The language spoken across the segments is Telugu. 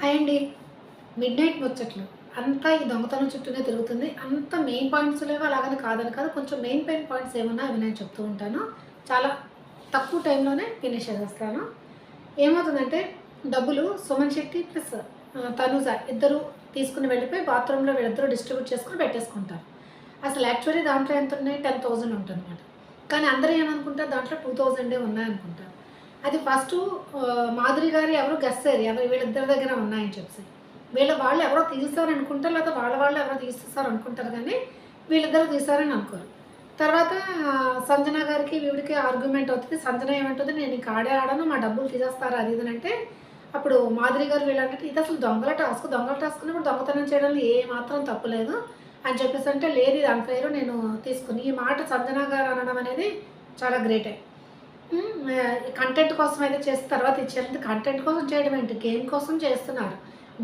హాయ్ అండి మిడ్ నైట్ ముచ్చట్లు. అంతా ఈ దొంగతనం చుట్టూనే తిరుగుతుంది. అంత మెయిన్ పాయింట్స్ లేవో? అలాగని కాదని కాదు. కొంచెం మెయిన్ మెయిన్ పాయింట్స్ ఏమన్నా అవి నేను చెప్తూ ఉంటాను. చాలా తక్కువ టైంలోనే ఫినిష్ చేసేస్తాను. ఏమవుతుందంటే డబ్బులు సుమన్ శెట్టి ప్లస్ తనుజ ఇద్దరు తీసుకుని వెళ్ళిపోయి బాత్రూంలో వీళ్ళిద్దరూ డిస్ట్రిబ్యూట్ చేసుకుని పెట్టేసుకుంటారు. అసలు యాక్చువల్లీ దాంట్లో ఎంత ఉన్నాయి? టెన్ థౌజండ్ ఉంటుంది అనమాట కానీ అందరూ ఏమనుకుంటారు? దాంట్లో టూ థౌజండే ఉన్నాయనుకుంటారు అది ఫస్ట్ మాధురి గారు ఎవరు గస్సారు ఎవరు వీళ్ళిద్దరి దగ్గర ఉన్నాయని చెప్పి వీళ్ళ వాళ్ళు ఎవరో తీస్తారు అనుకుంటారు లేదా వాళ్ళ వాళ్ళు ఎవరో తీసేస్తారు అనుకుంటారు కానీ వీళ్ళిద్దరు తీసారని అనుకోరు. తర్వాత సంజన గారికి వీడికి ఆర్గ్యుమెంట్ అవుతుంది. సంజన ఏమంటుంది నేను నీకు ఆడే ఆడను మా డబ్బులు తీసేస్తారు? అది ఇది అంటే అప్పుడు మాధురి గారు వీళ్ళంటే ఇది అసలు దొంగల టాస్క్ దొంగల టాస్క్ ఇప్పుడు దొంగతనం చేయడంలో ఏ మాత్రం తప్పులేదు అని చెప్పేసి అంటే లేదు ఇది అన్ఫైర్ నేను తీసుకుని. ఈ మాట సంజన గారు అనడం అనేది చాలా గ్రేటే కంటెంట్ కోసం అయితే చేసిన తర్వాత ఇచ్చారు కంటెంట్ కోసం చేయడం ఏంటి? గేమ్ కోసం చేస్తున్నారు.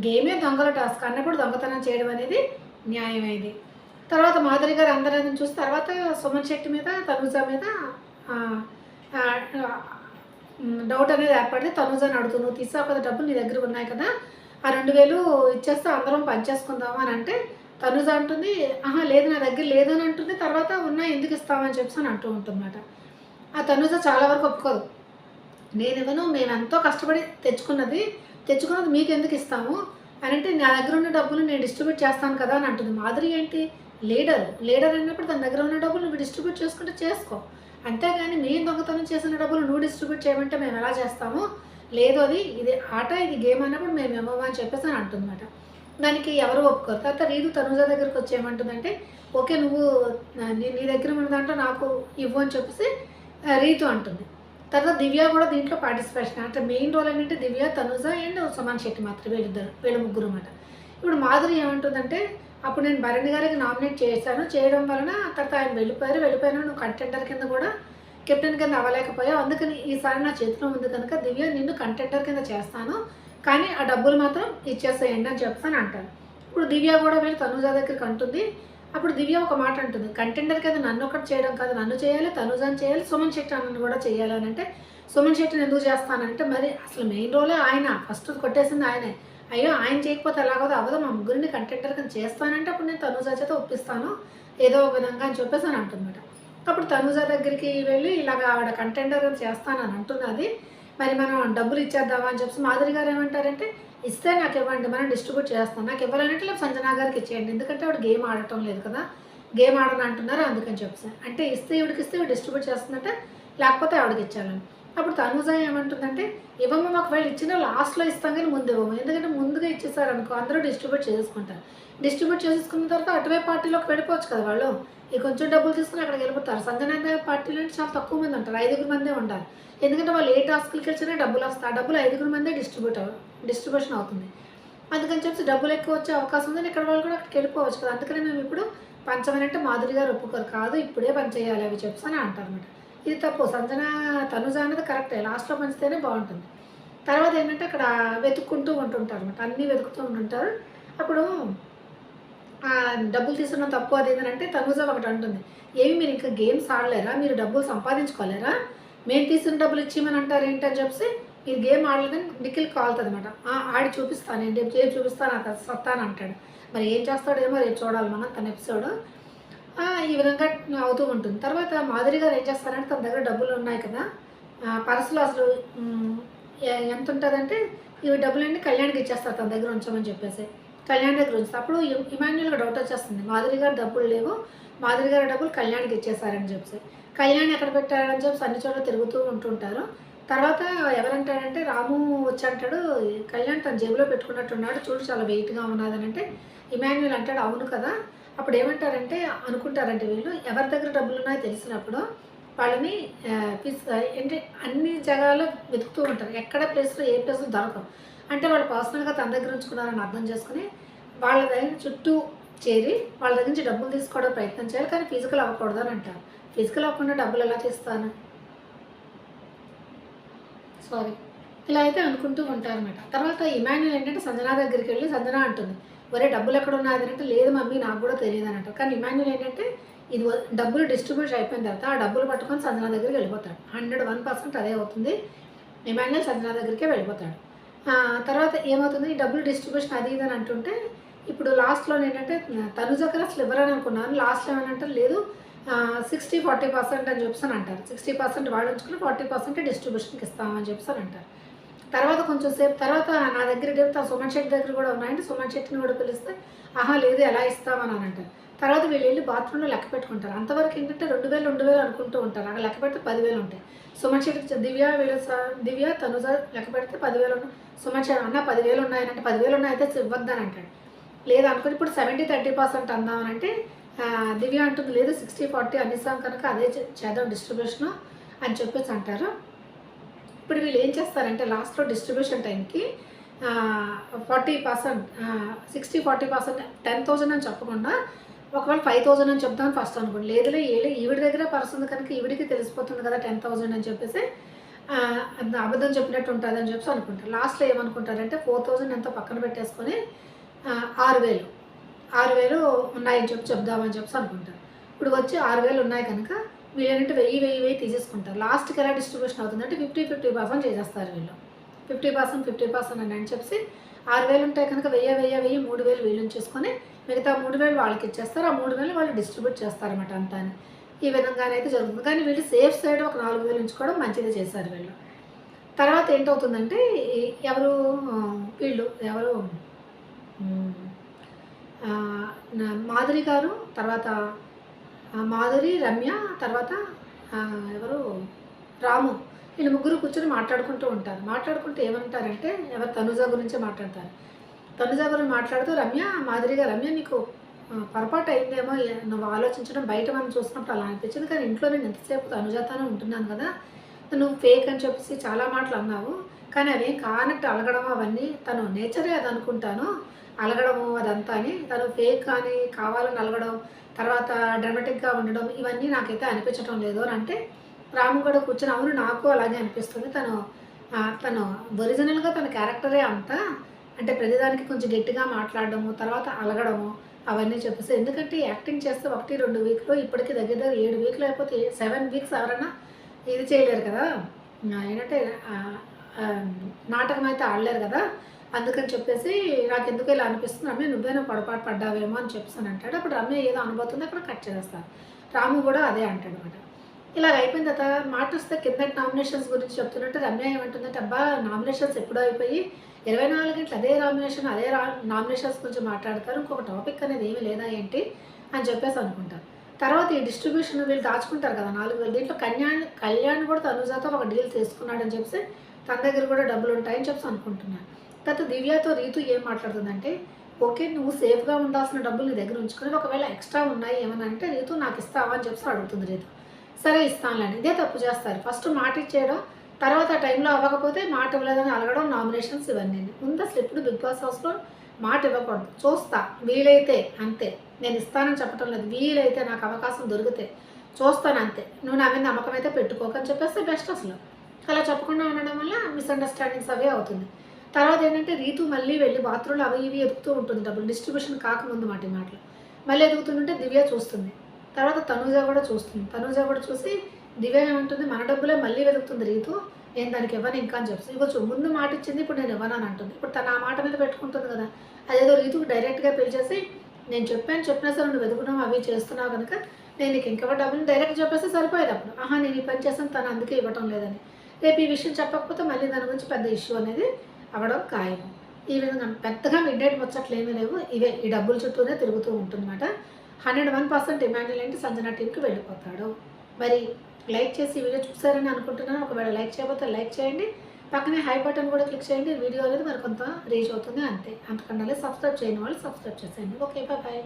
గేమే దొంగల టాస్క్ అన్నప్పుడు దొంగతనం చేయడం అనేది న్యాయమైంది తర్వాత మాధురి గారు అందరిని చూసి తర్వాత సుమన్ శెట్టి మీద తనుజ మీద డౌట్ అనేది ఏర్పడింది. తనుజని అడుగుతూ నువ్వు తీసావు కదా డబ్బులు నీ దగ్గర ఉన్నాయి కదా. ఆ రెండు వేలు ఇచ్చేస్తే అందరం పంచేసుకుందామా అని అంటే తనుజ అంటుంది ఆహా లేదు నా దగ్గర లేదు అని అంటుంది. తర్వాత ఉన్నా ఎందుకు ఇస్తామని చెప్పేసి అని అంటూ ఉంటుందన్నమాట. ఆ తనుజ చాలా వరకు ఒప్పుకోదు. నేను ఇవ్వను మేము ఎంతో కష్టపడి తెచ్చుకున్నది తెచ్చుకున్నది మీకు ఎందుకు ఇస్తాము అని అంటే నా దగ్గర ఉన్న డబ్బులు నేను డిస్ట్రిబ్యూట్ చేస్తాను కదా అని అంటుంది. మాధురి ఏంటి? లీడర్. లీడర్ అన్నప్పుడు తన దగ్గర ఉన్న డబ్బులు నువ్వు డిస్ట్రిబ్యూట్ చేసుకుంటే చేసుకో. అంతేగాని మేము దొంగతనం చేసిన డబ్బులు నువ్వు డిస్ట్రిబ్యూట్ చేయమంటే మేము ఎలా చేస్తాము? లేదు అది ఇది ఆట ఇది గేమ్ అన్నప్పుడు మేము ఇవ్వము అని చెప్పేసి అని అంటుందన్నమాట. దానికి ఎవరు ఒప్పుకోరు. తర్వాత రీదు తనుజ దగ్గరికి వచ్చి ఏమంటుందంటే ఓకే నువ్వు నీ దగ్గర ఉన్న దాంట్లో నాకు ఇవ్వు అని చెప్పేసి రీతు అంటుంది. తర్వాత దివ్య కూడా దీంట్లో పార్టిసిపేషన్ అంటే మెయిన్ రోల్ ఏంటంటే దివ్య తనుజ అండ్ సుమన్ శెట్టి మాత్రం వీళ్ళిద్దరు వీళ్ళ ముగ్గురు అన్నమాట. ఇప్పుడు మాధురి ఏమంటుందంటే అప్పుడు నేను భరణి గారికి నామినేట్ చేశాను. చేయడం వలన తర్వాత ఆయన వెళ్ళిపోయారు. వెళ్ళిపోయినా నువ్వు కంటెంటర్ కింద కూడా కెప్టెన్ కింద అవ్వలేకపోయావు. అందుకని ఈసారి నా చేతిలో ఉంది కనుక దివ్య నిన్ను కంటెంటర్ కింద చేస్తాను. కానీ ఆ డబ్బులు మాత్రం ఇచ్చేసేయండి అని చెప్తాను అంటారు. ఇప్పుడు దివ్య కూడా వెళ్ళి తనుజ దగ్గరికి అంటుంది అప్పుడు దివ్య ఒక మాట అంటుంది కంటెండర్ కింద నన్ను ఒకటి చేయడం కాదు నన్ను చేయాలి తనుజాన్ చేయాలి సుమన్ శెట్టి అన్నను కూడా చేయాలి అని అంటే సుమన్ శెట్టిని ఎందుకు చేస్తానంటే మరి అసలు మెయిన్ రోలే ఆయన. ఫస్ట్ కొట్టేసింది ఆయనే. అయ్యో ఆయన చేయకపోతే ఎలాగోదో అవ్వదు మా ముగ్గురిని కంటెండర్ కింద చేస్తానంటే అప్పుడు నేను తనుజ చేత ఒప్పిస్తాను ఏదో ఒక విధంగా అని చెప్పేసి అని అంటుందన్నమాట. అప్పుడు తనుజ దగ్గరికి వెళ్ళి ఇలాగ ఆవిడ కంటెండర్ చేస్తానని అంటున్నది. మరి మనం డబ్బులు ఇచ్చేద్దామా అని చెప్పి మాధురి గారు ఏమంటారంటే ఇస్తే నాకు ఇవ్వండి మనం డిస్ట్రిబ్యూట్ చేస్తాం. నాకు ఇవ్వాలంటే లేదు సంజనా గారికి ఇచ్చేయండి. ఎందుకంటే ఆవిడ గేమ్ ఆడటం లేదు కదా. గేమ్ ఆడని అంటున్నారు అందుకని చెప్పాను అంటే ఇస్తే ఇవిడికి ఇస్తే డిస్ట్రిబ్యూట్ చేస్తుందంటే లేకపోతే ఆవిడకి ఇచ్చాను అప్పుడు తనుజ ఏమంటుందంటే ఇవ్వము ఒకవేళ ఇచ్చిన లాస్ట్లో ఇస్తాం కానీ ముందు ఇవ్వము ఎందుకంటే ముందుగా ఇచ్చేసారనుకో అందరూ డిస్ట్రిబ్యూట్ చేసుకుంటారు డిస్ట్రిబ్యూట్ చేసుకున్న తర్వాత అటువైపు పార్టీలోకి వెళ్ళిపోవచ్చు కదా వాళ్ళు. ఈ కొంచెం డబ్బులు తీసుకుని అక్కడికి వెళ్ళిపోతారు. సంజనా పార్టీలో అంటే చాలా తక్కువ మంది ఉంటారు. ఐదుగురు మందే ఉండాలి ఎందుకంటే వాళ్ళు ఏ టాస్క్లకి వచ్చినా డబ్బులు వస్తాయి. ఆ డబ్బులు ఐదుగురు మందే డిస్ట్రిబ్యూట్ డిస్ట్రిబ్యూషన్ అవుతుంది. అందుకని చెప్పి డబ్బులు ఎక్కువ వచ్చే అవకాశం ఉందని ఇక్కడ వాళ్ళు కూడా అక్కడికి వెళ్ళిపోవచ్చు కదా. అందుకనే మేము ఇప్పుడు పంచమనంటే మాధురి గారు ఒప్పుకోరు. కాదు ఇప్పుడే పంచేయాలి అవి చెప్పి అని అంటారు అనమాట ఇది తప్పు. సంజన తనుజ అనేది కరెక్టే. లాస్ట్లో పంచితేనే బాగుంటుంది. తర్వాత ఏంటంటే అక్కడ వెతుక్కుంటూ ఉంటుంటారు అనమాట అన్నీ వెతుకుతూ ఉంటుంటారు. అప్పుడు డబ్బులు తీసుకున్న తప్పు అది ఏంటంటే తనుజ ఒకటి అంటుంది. ఏమి మీరు ఇంకా గేమ్స్ ఆడలేరా? మీరు డబ్బులు సంపాదించుకోలేరా? మేము తీసుకున్న డబ్బులు ఇచ్చేయమని అంటారు ఏంటని చెప్పి మీరు గేమ్ ఆడలేదని నిఖిల్ కాలుతుంది అనమాట ఆడి చూపిస్తాను. ఏంటి? చూపిస్తాను? నాకు సత్తాను అంటాడు. మరి ఏం చేస్తాడేమో రేపు చూడాలి మనం తన ఎపిసోడ్. ఈ విధంగా అవుతూ ఉంటుంది. తర్వాత మాధురి గారు ఏం చేస్తారంటే తన దగ్గర డబ్బులు ఉన్నాయి కదా ఆ, పర్సులో అసలు ఎంత ఉంటుందంటే ఇవి డబ్బులన్నీ కళ్యాణ్కి ఇచ్చేస్తారు తన దగ్గర ఉంచమని చెప్పేసి. కళ్యాణ్ దగ్గర ఉంచుతారు అప్పుడు ఇమాన్యుల్కి ఇమాన్యుల్గా డౌట్ వచ్చేస్తుంది. మాధురి గారు డబ్బులు లేవు మాధురి గారి డబ్బులు కళ్యాణ్కి ఇచ్చేసారని చెప్పేసి. కళ్యాణ్ ఎక్కడ పెట్టారని చెప్పి అన్ని చోట్ల తిరుగుతూ ఉంటుంటారు. తర్వాత ఎవరంటాడంటే రాము వచ్చి అంటాడు కళ్యాణ్ తన జేబులో పెట్టుకున్నట్టున్నాడు చూడు చాలా వెయిట్గా ఉన్నదని అంటే ఇమాన్యుల్ అంటాడు అవును కదా అప్పుడు ఏమంటారంటే అనుకుంటారంటే వీళ్ళు ఎవరి దగ్గర డబ్బులు ఉన్నాయో తెలిసినప్పుడు వాళ్ళని పిస్ ఏంటి అన్ని జగాల్లో వెతుకుతూ ఉంటారు. ఎక్కడ ప్లేస్లో ఏ ప్లేస్లో దొరకవు. అంటే వాళ్ళు పర్సనల్గా తన దగ్గర ఉంచుకున్నారని అర్థం చేసుకుని వాళ్ళ దగ్గర చుట్టూ చేరి వాళ్ళ దగ్గర నుంచి డబ్బులు తీసుకోవడం ప్రయత్నం చేయాలి. కానీ ఫిజికల్ అవ్వకూడదు అని అంటారు. ఫిజికల్ అవ్వకుండా డబ్బులు ఎలా తీస్తాను? సారీ ఇలా అయితే అనుకుంటూ ఉంటారు అనమాట తర్వాత ఇమాన్యుల్ ఏంటంటే సంజన దగ్గరికి వెళ్ళి సంజన అంటుంది. ఒరే డబ్బులు ఎక్కడ ఉన్నది అంటే లేదు మమ్మీ నాకు కూడా తెలియదు అని అంటారు కానీ ఇమాన్యుల్ ఏంటంటే ఇది వ- డబ్బులు డిస్ట్రిబ్యూట్ అయిపోయిన తర్వాత ఆ డబ్బులు పట్టుకొని సంజన దగ్గరికి వెళ్ళిపోతాడు. హండ్రెడ్ వన్ పర్సెంట్ అదే అవుతుంది. ఇమాన్యుల్ సంజన దగ్గరికే వెళ్ళిపోతాడు. తర్వాత ఏమవుతుంది? ఈ డబ్బులు డిస్ట్రిబ్యూషన్ అది ఇది అని అంటుంటే ఇప్పుడు లాస్ట్లో ఏంటంటే తను దగ్గర అసలు ఇవ్వరని అనుకున్నాను లాస్ట్లో ఏమనంటే లేదు సిక్స్టీ ఫార్టీ పర్సెంట్ అని చెప్పేసి అని అంటారు. సిక్స్టీ పర్సెంట్ వాడు ఉంచుకుని ఫార్టీ పర్సెంట్ డిస్ట్రిబ్యూషన్కి ఇస్తామని చెప్పేసి అని అంటారు. తర్వాత కొంచెం సేపు తర్వాత నా దగ్గర చెప్తే సుమన్ శెట్టి దగ్గర కూడా ఉన్నాయంటే సుమన్ శెట్టిని కూడా పిలిస్తే ఆహా లేదు ఎలా ఇస్తామని అని అంటారు. తర్వాత వీళ్ళు వెళ్ళి బాత్రూంలో లెక్క పెట్టుకుంటారు. అంతవరకు ఏంటంటే రెండు వేలు రెండు వేలు అనుకుంటూ ఉంటారు. అక్కడ లెక్క పెడితే పదివేలు ఉంటాయి. సుమన్ శెట్టి దివ్య వీళ్ళ దివ్య తనుజ లెక్క పెడితే పదివేలు ఉన్నాయి సుమన్ శెట్టి అన్న పదివేలు ఉన్నాయనంటే పదివేలు ఉన్నాయితే ఇవ్వద్దని అంటాడు. లేదు అనుకుని ఇప్పుడు సెవెంటీ థర్టీ పర్సెంట్ అందామనంటే దివ్య అంటుంది లేదు సిక్స్టీ ఫార్టీ అనిస్తాం కనుక అదే చేద్దాం డిస్ట్రిబ్యూషను అని చెప్పేసి అంటారు. ఇప్పుడు వీళ్ళు ఏం చేస్తారంటే లాస్ట్లో డిస్ట్రిబ్యూషన్ టైంకి forty percent sixty forty percent ten thousand అని చెప్పకుండా ఒకవేళ ఫైవ్ థౌజండ్ అని చెప్తాను ఫస్ట్ అనుకోండి. లేదులే ఏలే ఈవిడ దగ్గర పర్సన్ కనుక ఈవిడికి తెలిసిపోతుంది కదా టెన్ థౌజండ్ అని చెప్పేసి అబద్ధం చెప్పినట్టు ఉంటుంది అని చెప్పేసి అనుకుంటారు. లాస్ట్లో ఏమనుకుంటారంటే ఫోర్ థౌజండ్ ఎంతో పక్కన పెట్టేసుకొని ఆరు వేలు ఆరు వేలు ఉన్నాయని చెప్పి చెప్దామని చెప్పి అనుకుంటారు. ఇప్పుడు వచ్చి ఆరు వేలు ఉన్నాయి కనుక వీళ్ళంటే వెయ్యి వెయ్యి వెయ్యి తీసేసుకుంటారు. లాస్ట్కి ఎలా డిస్ట్రిబ్యూషన్ అవుతుందంటే ఫిఫ్టీ ఫిఫ్టీ పర్సెంట్ చేసేస్తారు వీళ్ళు. ఫిఫ్టీ పర్సెంట్ ఫిఫ్టీ పర్సెంట్ అని అని చెప్పి ఆరు వేలు ఉంటాయి కనుక వెయ్యి వెయ్యి వెయ్యి మూడు వేలు వీళ్ళు చేసుకొని మిగతా మూడు వేలు వాళ్ళకి ఇచ్చేస్తారు. ఆ మూడు వేలు వాళ్ళు డిస్ట్రిబ్యూట్ చేస్తారన్నమాట అంతా ఈ విధంగానైతే జరుగుతుంది. కానీ వీళ్ళు సేఫ్ సైడ్ ఒక నాలుగు వేలు ఉంచుకోవడం మంచిది చేశారు వీళ్ళు. తర్వాత ఏంటవుతుందంటే ఎవరు వీళ్ళు ఎవరు నా- మాధురి గారు తర్వాత మాధురి రమ్య తర్వాత ఎవరు? రాము. వీళ్ళు ముగ్గురు కూర్చొని మాట్లాడుకుంటూ ఉంటారు. మాట్లాడుకుంటూ ఏమంటారంటే ఎవరు? తనుజ గురించి మాట్లాడతారు. తనుజ గురించి మాట్లాడుతూ రమ్య మాదిరిగా రమ్య నీకు పొరపాటు అయిందేమో నువ్వు ఆలోచించడం బయట మనం చూసినప్పుడు అలా అనిపించింది. కానీ ఇంట్లో నేను ఎంతసేపు తనుజాతోనే ఉంటున్నాను కదా. నువ్వు ఫేక్ అని చెప్పేసి చాలా మాటలు అన్నావు. కానీ అవి కానట్టు అలగడం అవన్నీ తను నేచరే అది అనుకుంటాను. అలగడము అదంతా అని తను ఫేక్ కానీ కావాలని అలగడం తర్వాత డ్రమాటిక్గా ఉండడం ఇవన్నీ నాకైతే అనిపించడం లేదు అని అంటే రాము కూడా కూర్చొని అవును నాకు అలాగే అనిపిస్తుంది. తను తను ఒరిజినల్గా తన క్యారెక్టరే అంతా అంటే ప్రతిదానికి కొంచెం గట్టిగా మాట్లాడడము తర్వాత అలగడము అవన్నీ చెప్పేసి ఎందుకంటే యాక్టింగ్ చేస్తే ఒకటి రెండు వీక్లో ఇప్పటికి దగ్గర దగ్గర ఏడు వీక్లు అయిపోతే సెవెన్ వీక్స్ ఎవరైనా ఇది చేయలేరు కదా. ఏంటంటే నాటకం అయితే ఆడలేరు కదా? అందుకని చెప్పేసి నాకు ఎందుకు ఇలా అనిపిస్తుంది. రమ్య నువ్వేనా పొరపాటు పడ్డావేమో అని చెప్పేసి అంటాడు. అప్పుడు రమ్య ఏదో అనుభవుతుంది అక్కడ కట్ చేస్తారు రాము కూడా అదే అంటాడు అనమాట ఇలా అయిపోయిన తర్వాత మాట వస్తే కింద నామినేషన్స్ గురించి చెప్తున్నట్టు రమ్య ఏమంటుందంటే అబ్బా నామినేషన్స్ ఎప్పుడో అయిపోయి ఇరవై నాలుగు గంటలు అదే నామినేషన్ అదే నామినేషన్స్ గురించి మాట్లాడతారు. ఇంకొక టాపిక్ అనేది ఏమీ లేదా ఏంటి అని చెప్పేసి అనుకుంటారు. తర్వాత ఈ డిస్ట్రిబ్యూషన్ వీళ్ళు దాచుకుంటారు కదా నాలుగు వేలు దీంట్లో కళ్యాణ్ కళ్యాణ్ కూడా తనుజాతో ఒక డీల్ తీసుకున్నాడని చెప్పేసి తన దగ్గర కూడా డబ్బులు ఉంటాయని చెప్పి అనుకుంటున్నాను. గత దివ్యతో రీతు ఏం మాట్లాడుతుందంటే ఓకే నువ్వు సేఫ్గా ఉండాల్సిన డబ్బులు నీ దగ్గర ఉంచుకొని ఒకవేళ ఎక్స్ట్రా ఉన్నాయి ఏమన్నా అంటే రీతు నాకు ఇస్తావా అని చెప్పి అడుగుతుంది రీతు. సరే ఇస్తానులేండి ఇదే తప్పు చేస్తారు. ఫస్ట్ మాట ఇచ్చేయడం తర్వాత టైంలో అవ్వకపోతే మాట ఇవ్వలేదని అలగడం నామినేషన్స్ ఇవన్నీ. ముందు అసలు ఎప్పుడు బిగ్ బాస్ హౌస్లో మాట ఇవ్వకూడదు. చూస్తా. వీలైతే అంతే. నేను ఇస్తానని చెప్పటం లేదు. వీలైతే నాకు అవకాశం దొరికితే చూస్తాను అంతే. నువ్వు నా మీద నమ్మకం అయితే పెట్టుకోకని చెప్పేస్తే బెస్ట్ అసలు. అలా చెప్పకుండా ఉండడం వల్ల మిస్అండర్స్టాండింగ్స్ అవే అవుతుంది. తర్వాత ఏంటంటే రీతు మళ్ళీ వెళ్ళి బాత్రూంలో అవి ఇవి ఎదుగుతూ ఉంటుంది. డబ్బులు డిస్ట్రిబ్యూషన్ కాకముందు మాట ఈ మాటలు. మళ్ళీ ఎదుగుతుంటే దివ్య చూస్తుంది. తర్వాత తనూజ కూడా చూస్తుంది. తనూజ కూడా చూసి దివ్య ఏమంటుంది? మన డబ్బులే మళ్ళీ వెతుకుతుంది రీతు. నేను దానికి ఇవ్వను ఇంకా అని చెప్పి ఇవ్వచ్చు. ముందు మాట ఇచ్చింది ఇప్పుడు నేను ఇవ్వను అని అంటుంది. ఇప్పుడు తన ఆ మాట మీద పెట్టుకుంటుంది కదా. అదేదో రీతుకు డైరెక్ట్గా పిలిచేసి నేను చెప్పాను చెప్పినా సరే నువ్వు వెతుకున్నావు అవి చేస్తున్నావు కనుక నేను నీకు ఇంకా డబ్బులు డైరెక్ట్ చెప్పేస్తే సరిపోయేది అప్పుడు. ఆహా నేను ఈ పని చేస్తాను. తను అందుకే ఇవ్వటం లేదని. రేపు ఈ విషయం చెప్పకపోతే మళ్ళీ దాని గురించి పెద్ద ఇష్యూ అనేది అవ్వడం ఖాయం. ఈ విధంగా పెద్దగా మిడ్ నైట్ ముచ్చట్లు ఏమీ లేవు. ఇవే ఈ డబ్బుల చుట్టూనే తిరుగుతూ ఉంటుందన్నమాట. హండ్రెడ్ వన్ పర్సెంట్ డిమాండ్ ఏంటి సంజన టీంకి వెళ్ళిపోతాడు. మరి లైక్ చేసి వీడియో చూసారని అనుకుంటున్నాను. ఒకవేళ లైక్ చేయకపోతే లైక్ చేయండి. పక్కనే హై బటన్ కూడా క్లిక్ చేయండి. వీడియో అనేది మరి కొంత రీచ్ అవుతుంది అంతే. అంతకన్నా సబ్స్క్రైబ్ చేయని వాళ్ళు సబ్స్క్రైబ్ చేసేయండి. Okay bye